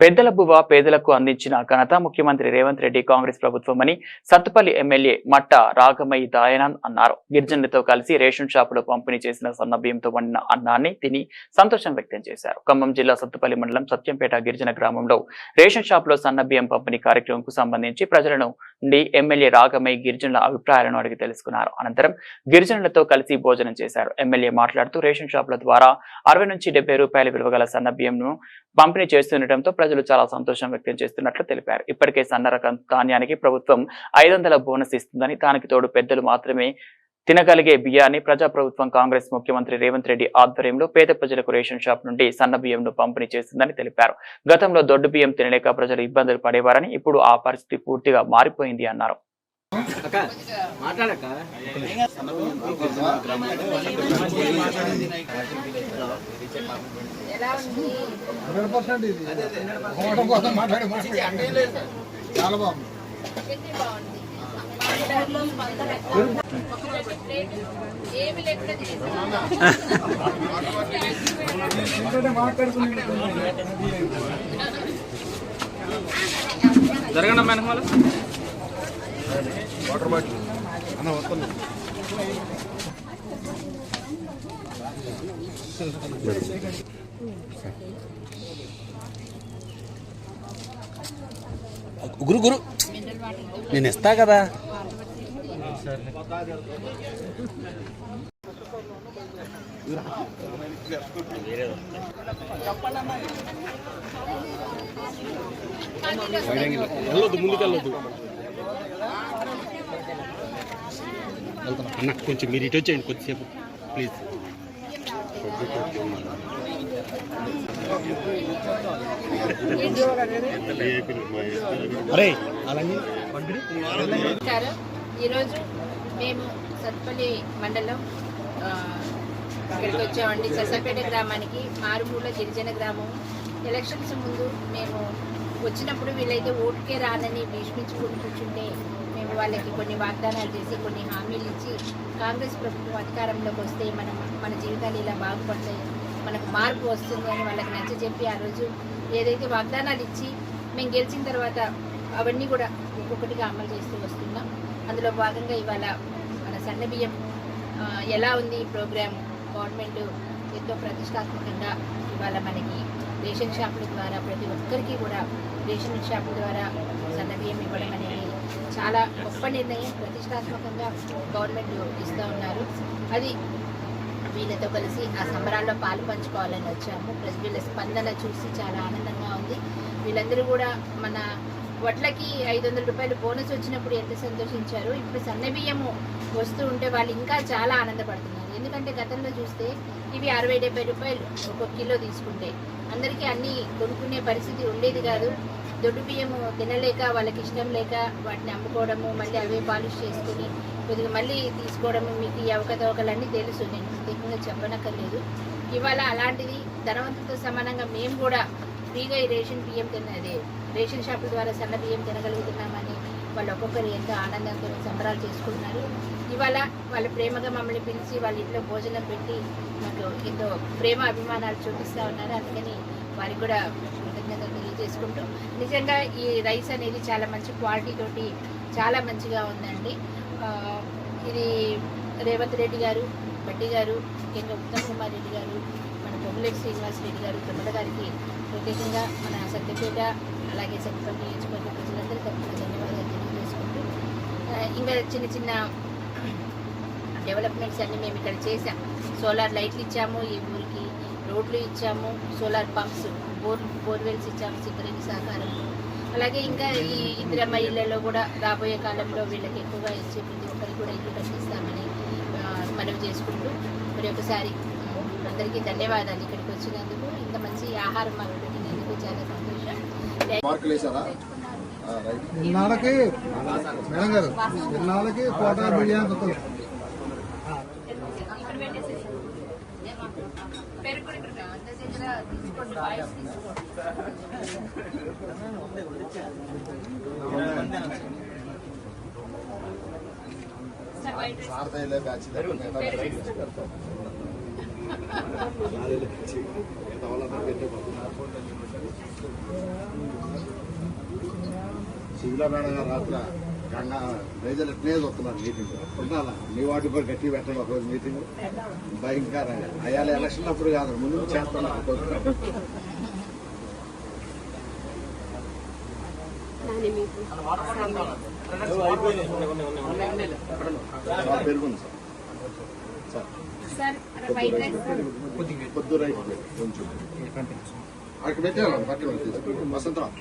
పెద్దల బువ్వ పేదలకు అందించిన ఘనత ముఖ్యమంత్రి రేవంత్ రెడ్డి కాంగ్రెస్ ప్రభుత్వమని సత్తుపల్లి ఎమ్మెల్యే మట్ట రాగమయ్య దయానంద్ అన్నారు. గిరిజనులతో కలిసి రేషన్ షాపులో పంపిణీ చేసిన సన్నబియ్యంతో వండిన అన్నాన్ని తిని సంతోషం వ్యక్తం చేశారు. ఖమ్మం జిల్లా సత్తుపల్లి మండలం సత్యంపేట గిరిజన గ్రామంలో రేషన్ షాపులో సన్నబియ్యం పంపిణీ కార్యక్రమంకు సంబంధించి ప్రజలను నుండి ఎమ్మెల్యే రాగమయ్య గిరిజనుల అభిప్రాయాలను అడిగి తెలుసుకున్నారు. అనంతరం గిరిజనులతో కలిసి భోజనం చేశారు. ఎమ్మెల్యే మాట్లాడుతూ రేషన్ షాపుల ద్వారా అరవై నుంచి డెబ్బై రూపాయల విలువ గల సన్నబియ్యంను పంపిణీ చేస్తుండటంతో ప్రజలు చాలా సంతోషం వ్యక్తం చేస్తున్నట్లు తెలిపారు. ఇప్పటికే సన్న రకం ధాన్యానికి ప్రభుత్వం ఐదు బోనస్ ఇస్తుందని దానికి తోడు పెద్దలు మాత్రమే తినగలిగే బియ్యాన్ని ప్రజాప్రభుత్వం కాంగ్రెస్ ముఖ్యమంత్రి రేవంత్ రెడ్డి ఆధ్వర్యంలో పేద ప్రజలకు రేషన్ షాప్ నుండి సన్న బియ్యంను పంపిణీ చేసిందని తెలిపారు. గతంలో దొడ్డు బియ్యం తినలేక ప్రజలు ఇబ్బందులు పడేవారని ఇప్పుడు ఆ పరిస్థితి పూర్తిగా మారిపోయింది అన్నారు. అక్క మాట్లాడక్క. హండ్రెడ్ పర్సెంట్ ఇది. పోవడం కోసం మాట్లాడే మాట్లాడే. చాలా బాగుంది. జరగండి అమ్మా వెనకాల వాటర్ బాటిల్. అన్న వస్తుంది. గురు గురు. నేను ఇస్తా కదా. వెళ్ళొద్దు ముందుకు వెళ్తున్నాం. అన్న కొంచెం మీరు ఇటు వచ్చేయండి కొద్దిసేపు. ప్లీజ్. అరే అలాగే. ఈరోజు మేము సత్పల్లి మండలం ఇక్కడికి వచ్చామండి. ససపేట గ్రామానికి మారుమూల గిరిజన గ్రామం. ఎలక్షన్స్ ముందు మేము వచ్చినప్పుడు వీళ్ళైతే ఓటుకే రానని భీష్మించుకుని కూర్చుంటే వాళ్ళకి కొన్ని వాగ్దానాలు చేసి కొన్ని హామీలు ఇచ్చి కాంగ్రెస్ ప్రభుత్వం అధికారంలోకి వస్తే మనం మన జీవితాలు ఇలా బాగుపడతాయి మనకు మార్పు వస్తుంది అని వాళ్ళకి నచ్చ చెప్పి ఆ రోజు ఏదైతే వాగ్దానాలు ఇచ్చి మేము గెలిచిన తర్వాత అవన్నీ కూడా ఒక్కొక్కటిగా అమలు చేస్తూ వస్తున్నాం. అందులో భాగంగా ఇవాళ మన సన్న బియ్యం ఎలా ఉంది ఈ ప్రోగ్రామ్ గవర్నమెంట్ ఎంతో ప్రతిష్టాత్మకంగా ఇవాళ మనకి రేషన్ షాపుల ద్వారా ప్రతి ఒక్కరికి కూడా రేషన్ షాపుల ద్వారా సన్నబియ్యం ఇవ్వడం అనేది చాలా గొప్ప నిర్ణయం ప్రతిష్టాత్మకంగా గవర్నమెంట్ ఇస్తూ ఉన్నారు. అది వీళ్ళతో కలిసి ఆ సంబరాల్లో పాలు పంచుకోవాలని వచ్చాము. ప్లస్ వీళ్ళ స్పందన చూసి చాలా ఆనందంగా ఉంది. వీళ్ళందరూ కూడా మన వడ్లకి ఐదు వందల రూపాయలు బోనస్ వచ్చినప్పుడు ఎంత సంతోషించారో? ఇప్పుడు సన్న బియ్యము వస్తూ ఉంటే వాళ్ళు ఇంకా చాలా ఆనందపడుతున్నారు. ఎందుకంటే గతంలో చూస్తే ఇవి అరవై డెబ్బై రూపాయలు ఒక కిలో తీసుకుంటే అందరికీ అన్నీ కొనుక్కునే పరిస్థితి ఉండేది కాదు. దొడ్డు బియ్యము తినలేక వాళ్ళకి ఇష్టం లేక వాటిని అమ్ముకోవడము మళ్ళీ అవే పాలిష్ చేసుకుని కొద్దిగా మళ్ళీ తీసుకోవడము మీకు ఈ అవకతవకలన్నీ తెలుసు. నేను ప్రత్యేకంగా చెప్పనక్కర్లేదు. ఇవాళ అలాంటిది ధనవంతులతో సమానంగా మేము కూడా ఫ్రీగా ఈ రేషన్ బియ్యం తిన్నది రేషన్ షాపుల ద్వారా సన్న బియ్యం తినగలుగుతున్నామని వాళ్ళు ఒక్కొక్కరు ఎంతో ఆనందంతో సంబరాలు చేసుకుంటున్నారు. ఇవాళ వాళ్ళు ప్రేమగా మమ్మల్ని పిలిచి వాళ్ళ ఇంట్లో భోజనం పెట్టి మాకు ఎంతో ప్రేమ అభిమానాలు చూపిస్తూ ఉన్నారు. అందుకని వారికి కూడా కృతజ్ఞతలు తెలియజేసుకుంటూ నిజంగా ఈ రైస్ అనేది చాలా మంచి క్వాలిటీ తోటి చాలా మంచిగా ఉందండి. ఇది రేవంత్ రెడ్డి గారు బట్టి గారు ముఖ్యంగా ఉత్తమ్ కుమార్ రెడ్డి గారు మన పొంగులేటి శ్రీనివాస్ రెడ్డి గారు తొమ్మిది గారికి ప్రత్యేకంగా మన సత్యపేట అలాగే సత్యపల్లి నియోజకవర్గ ప్రజలందరూ తరఫున ధన్యవాదాలు తెలియజేసుకుంటూ ఇంకా చిన్న చిన్న డెవలప్మెంట్స్ అన్నీ మేము ఇక్కడ చేసాం సోలార్ లైట్లు ఇచ్చాము ఈ ఊరికి రోడ్లు ఇచ్చాము సోలార్ పంప్స్ బోర్ బోర్వెల్స్ ఇచ్చాము సిబ్బంది సహకారం. అలాగే ఇంకా ఈ ఇందిరమ్మ ఇళ్ళలో కూడా రాబోయే కాలంలో వీళ్ళకి ఎక్కువగా ఇచ్చే ప్రతి ఒక్కరికి కూడా ఇల్లు కట్టిస్తామని మనవి చేసుకుంటూ మరి ఒకసారి అందరికీ ధన్యవాదాలు. ఇక్కడికి వచ్చినందుకు ఇంత మంచి ఆహారం మాకు పెట్టినందుకు చాలా సంతోషం మార్కులు వేసారా ఇన్నాళ్ళకి మేడం గారు ఇన్నాళ్ళకి కోట బిర్యానీ వస్తుంది భారతీయ బ్యాచ్ సివిల్ మేడం గారు రాత్ర గంగా రైతులు ఎట్నే వస్తున్నారు మీటింగ్. ఉండాలా? మీ వాటి కూడా గట్టి పెట్టండి ఒక రోజు మీటింగ్. భయంకరంగా. అయ్యాలి ఎలక్షన్ అప్పుడు కాదు ముందు చేస్తున్నారు పెరుగుంది సార్. సార్ పొద్దు రైతు కొంచెం అక్కడ పెట్టాను పక్కన తీసుకుంటాం వసంతరావు.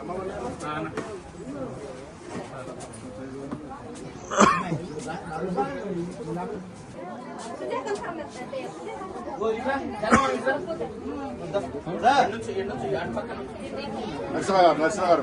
అమ్మ వస్తున్నారు నరసింహ గారు నరసింహ గారు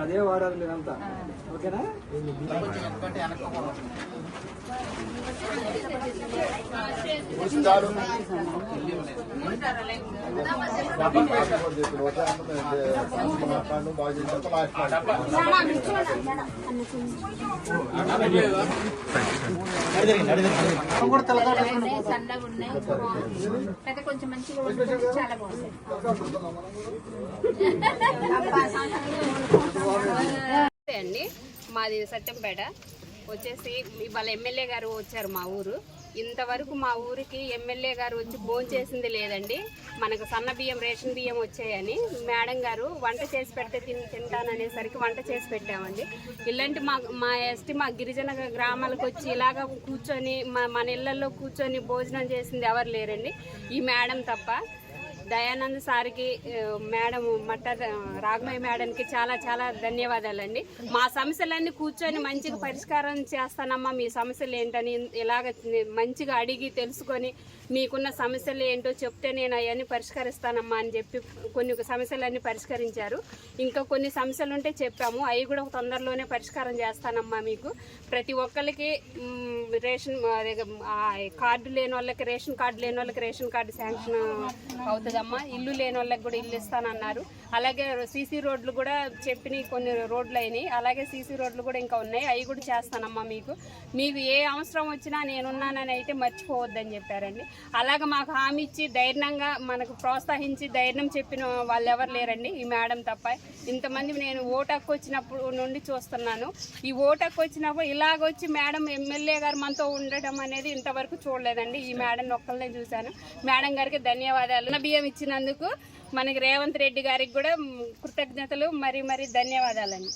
అదే వాడాలి మీరంతా. ఓకేనా? చాలు సన్నగా ఉన్నాయి అయితే కొంచెం మంచిగా వండుకుంటే చాలా బాగుంది అండి మాది సత్యంపేట. వచ్చేసి ఇవాళ ఎమ్మెల్యే గారు వచ్చారు మా ఊరు. ఇంతవరకు మా ఊరికి ఎమ్మెల్యే గారు వచ్చి భోజనం చేసింది లేదండి. మనకు సన్న బియ్యం రేషన్ బియ్యం వచ్చాయని మేడం గారు వంట చేసి పెడితే తిని తింటాననేసరికి వంట చేసి పెట్టామండి. ఇలాంటి మా మా ఎస్టీ మా గిరిజన గ్రామాలకు వచ్చి ఇలాగ కూర్చొని మా మన ఇళ్ళలో కూర్చొని భోజనం చేసింది ఎవరు లేరండి. ఈ మేడం తప్ప దయానంద్ సార్కి మేడం మట్ట రాఘమయ్య మేడంకి చాలా చాలా ధన్యవాదాలండి. మా సమస్యలన్నీ కూర్చొని మంచిగా పరిష్కారం చేస్తానమ్మా మీ సమస్యలు ఏంటని ఇలాగ మంచిగా అడిగి తెలుసుకొని మీకున్న సమస్యలు ఏంటో చెప్తే నేను అవన్నీ పరిష్కరిస్తానమ్మా అని చెప్పి కొన్ని సమస్యలన్నీ పరిష్కరించారు. ఇంకా కొన్ని సమస్యలు ఉంటే చెప్పాము. అవి కూడా తొందరలోనే పరిష్కారం చేస్తానమ్మా మీకు. ప్రతి ఒక్కరికి రేషన్ అదే, కార్డు లేని వాళ్ళకి రేషన్ కార్డు లేని వాళ్ళకి రేషన్ కార్డు శాంక్షన్ అవుతుందమ్మా. ఇల్లు లేని వాళ్ళకి కూడా ఇల్లు ఇస్తానన్నారు. అలాగే సీసీ రోడ్లు కూడా చెప్పిన కొన్ని రోడ్లు అయినాయి. అలాగే సీసీ రోడ్లు కూడా ఇంకా ఉన్నాయి. అవి కూడా చేస్తానమ్మా మీకు. మీకు ఏ అవసరం వచ్చినా నేనున్నానని అయితే మర్చిపోవద్దని చెప్పారండి. అలాగ మాకు హామీ ఇచ్చి ధైర్యంగా మనకు ప్రోత్సహించి ధైర్యం చెప్పిన వాళ్ళు ఎవరు లేరండి ఈ మేడం తప్ప. ఇంతమంది నేను ఓటాకు వచ్చినప్పుడు నుండి చూస్తున్నాను. ఈ ఓటాకు వచ్చినప్పుడు ఇలాగొచ్చి మేడం ఎమ్మెల్యే గారు మనతో ఉండటం అనేది ఇంతవరకు చూడలేదండి. ఈ మేడం ఒక్కళ్ళనే చూశాను. మేడం గారికి ధన్యవాదాలు. బియ్యం ఇచ్చినందుకు మనకి రేవంత్ రెడ్డి గారికి కూడా కృతజ్ఞతలు మరి మరి ధన్యవాదాలండి.